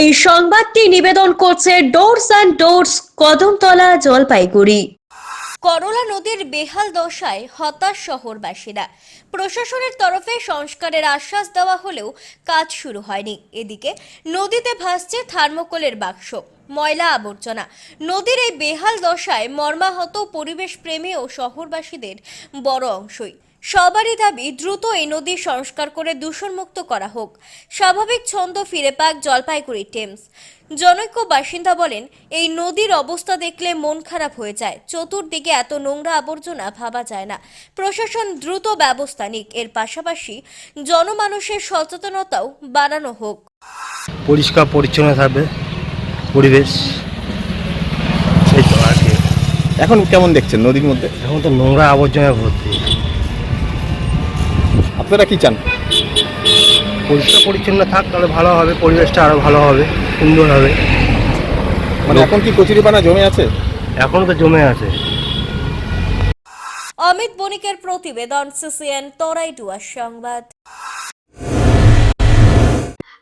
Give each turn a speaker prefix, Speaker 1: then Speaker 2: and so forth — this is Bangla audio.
Speaker 1: এই সংবাদটি নিবেদন করছে Doors and Doors, Kadamtala, Jalpaiguri. Karala নদীর বেহাল দশায় হতাশ শহরবাসীরা। প্রশাসনের তরফে সংস্কারের আশ্বাস দেওয়া হলেও কাজ শুরু হয়নি। এদিকে নদীতে ভাসছে থার্মোকোলের বাক্স, ময়লা আবর্জনা। নদীর এই বেহাল দশায় মর্মাহত পরিবেশ প্রেমী ও শহরবাসীদের বড় অংশই। সবারই দাবি দ্রুত এই নদী সংস্কার করে দূষণমুক্ত করা হোক। স্বাভাবিক ছন্দ ফিরে পাক জলপাইগুড়ি টেমস। জনৈক্য বাসিন্দা বলেন এই নদীর অবস্থা দেখলে মন খারাপ হয়ে যায়। চতুর্দিকে এত নোংরা আবর্জনা ভাবা যায় না। প্রশাসন দ্রুত ব্যবস্থা নিক। এর পাশাপাশি জনমানুষের সচেতনতাও বাড়ানো হোক।
Speaker 2: পরিষ্কার পরিচ্ছন্ন থাকবে পরিবেশ।
Speaker 3: এখন কেমন দেখছেন নদীর মধ্যে?
Speaker 2: এখন তো নোংরা আবর্জনায় ভর্তি।
Speaker 3: আপনারা কি চান?
Speaker 2: পরিষ্কার পরিচ্ছন্ন থাক তাহলে ভালো হবে পরিবেশটা আরও ভালো হবে সুন্দর হবে।
Speaker 3: মানে এখন কি কচুরিপানা জমে আছে?
Speaker 2: এখন তো জমে আছে।
Speaker 1: অমিত বণিকের প্রতিবেদন সিসিএন তরাইটুয়া সংবাদ।